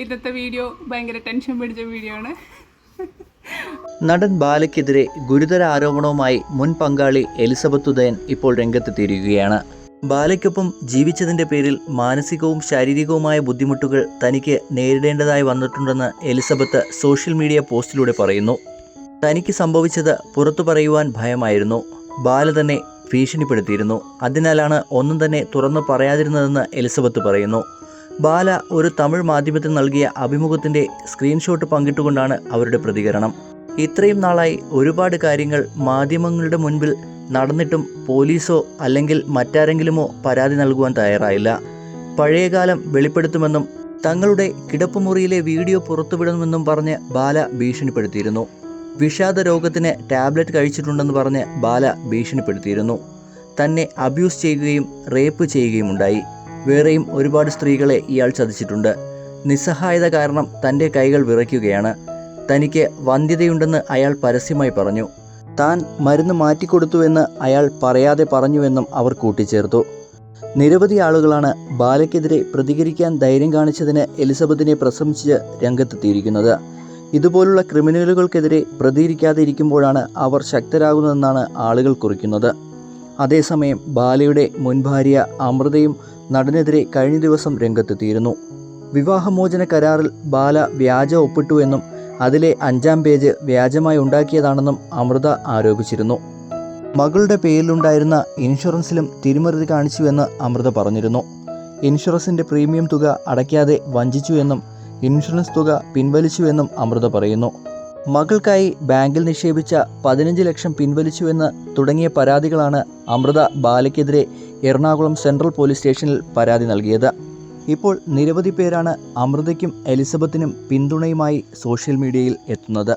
ഇന്നത്തെ വീഡിയോ ഭയങ്കര ടെൻഷൻ പിടിച്ച വീഡിയോ ആണ്. നടൻ ബാലയ്ക്കെതിരെ ഗുരുതര ആരോപണവുമായി മുൻ പങ്കാളി എലിസബത്ത് ഉദയൻ ഇപ്പോൾ രംഗത്തെത്തിയിരിക്കുകയാണ്. ബാലയ്ക്കൊപ്പം ജീവിച്ചതിന്റെ പേരിൽ മാനസികവും ശാരീരികവുമായ ബുദ്ധിമുട്ടുകൾ തനിക്ക് നേരിടേണ്ടതായി വന്നിട്ടുണ്ടെന്ന് എലിസബത്ത് സോഷ്യൽ മീഡിയ പോസ്റ്റിലൂടെ പറയുന്നു. തനിക്ക് സംഭവിച്ചത് പുറത്തു പറയുവാൻ ഭയമായിരുന്നു. ബാല തന്നെ ഭീഷണിപ്പെടുത്തിയിരുന്നു. അതിനാലാണ് ഒന്നും തന്നെ തുറന്നു പറയാതിരുന്നതെന്ന് എലിസബത്ത് പറയുന്നു. ബാല ഒരു തമിഴ് മാധ്യമത്തിന് നൽകിയ അഭിമുഖത്തിന്റെ സ്ക്രീൻഷോട്ട് പങ്കിട്ടുകൊണ്ടാണ് അവരുടെ പ്രതികരണം. ഇത്രയും നാളായി ഒരുപാട് കാര്യങ്ങൾ മാധ്യമങ്ങളുടെ മുൻപിൽ നടന്നിട്ടും പോലീസോ അല്ലെങ്കിൽ മറ്റാരെങ്കിലുമോ പരാതി നൽകുവാൻ തയ്യാറായില്ല. പഴയകാലം വെളിപ്പെടുത്തുമെന്നും തങ്ങളുടെ കിടപ്പുമുറിയിലെ വീഡിയോ പുറത്തുവിടുമെന്നും പറഞ്ഞ് ബാല ഭീഷണിപ്പെടുത്തിയിരുന്നു. വിഷാദ രോഗത്തിന് ടാബ്ലറ്റ് കഴിച്ചിട്ടുണ്ടെന്ന് പറഞ്ഞ് ബാല ഭീഷണിപ്പെടുത്തിയിരുന്നു. തന്നെ അബ്യൂസ് ചെയ്യുകയും റേപ്പ് ചെയ്യുകയും ഉണ്ടായി വേറെയും ഒരുപാട് സ്ത്രീകളെ ഇയാൾ ചതിച്ചിട്ടുണ്ട്. നിസ്സഹായത കാരണം തന്റെ കൈകൾ വിറയ്ക്കുകയാണ്. തനിക്ക് വന്ധ്യതയുണ്ടെന്ന് അയാൾ പരസ്യമായി പറഞ്ഞു. താൻ മരുന്ന് മാറ്റിക്കൊടുത്തുവെന്ന് അയാൾ പറയാതെ പറഞ്ഞുവെന്നും അവർ കൂട്ടിച്ചേർത്തു. നിരവധി ആളുകളാണ് ബാലയ്ക്കെതിരെ പ്രതികരിക്കാൻ ധൈര്യം കാണിച്ചതിന് എലിസബത്തിനെ പ്രശംസിച്ച് രംഗത്തെത്തിയിരിക്കുന്നത്. ഇതുപോലുള്ള ക്രിമിനലുകൾക്കെതിരെ പ്രതികരിക്കാതെ ഇരിക്കുമ്പോഴാണ് അവർ ശക്തരാകുന്നതെന്നാണ് ആളുകൾ കുറിക്കുന്നത്. അതേസമയം ബാലയുടെ മുൻ ഭാര്യ അമൃതയും നടനെതിരെ കഴിഞ്ഞ ദിവസം രംഗത്തെത്തിയിരുന്നു. വിവാഹമോചന കരാറിൽ ബാല വ്യാജ ഒപ്പിട്ടു എന്നും അതിലെ അഞ്ചാം പേജ് വ്യാജമായി ഉണ്ടാക്കിയതാണെന്നും അമൃത ആരോപിച്ചിരുന്നു. മകളുടെ പേരിലുണ്ടായിരുന്ന ഇൻഷുറൻസിലും തിരിമറി കാണിച്ചുവെന്ന് അമൃത പറഞ്ഞിരുന്നു. ഇൻഷുറൻസിന്റെ പ്രീമിയം തുക അടയ്ക്കാതെ വഞ്ചിച്ചുവെന്നും ഇൻഷുറൻസ് തുക പിൻവലിച്ചുവെന്നും അമൃത പറയുന്നു. മകൾക്കായി ബാങ്കിൽ നിക്ഷേപിച്ച പതിനഞ്ച് ലക്ഷം പിൻവലിച്ചുവെന്ന് തുടങ്ങിയ പരാതികളാണ് അമൃത ബാലയ്ക്കെതിരെ എറണാകുളം സെൻട്രൽ പോലീസ് സ്റ്റേഷനിൽ പരാതി നൽകിയത്. ഇപ്പോൾ നിരവധി പേരാണ് അമൃതയ്ക്കും എലിസബത്തിനും പിന്തുണയുമായി സോഷ്യൽ മീഡിയയിൽ എത്തുന്നത്.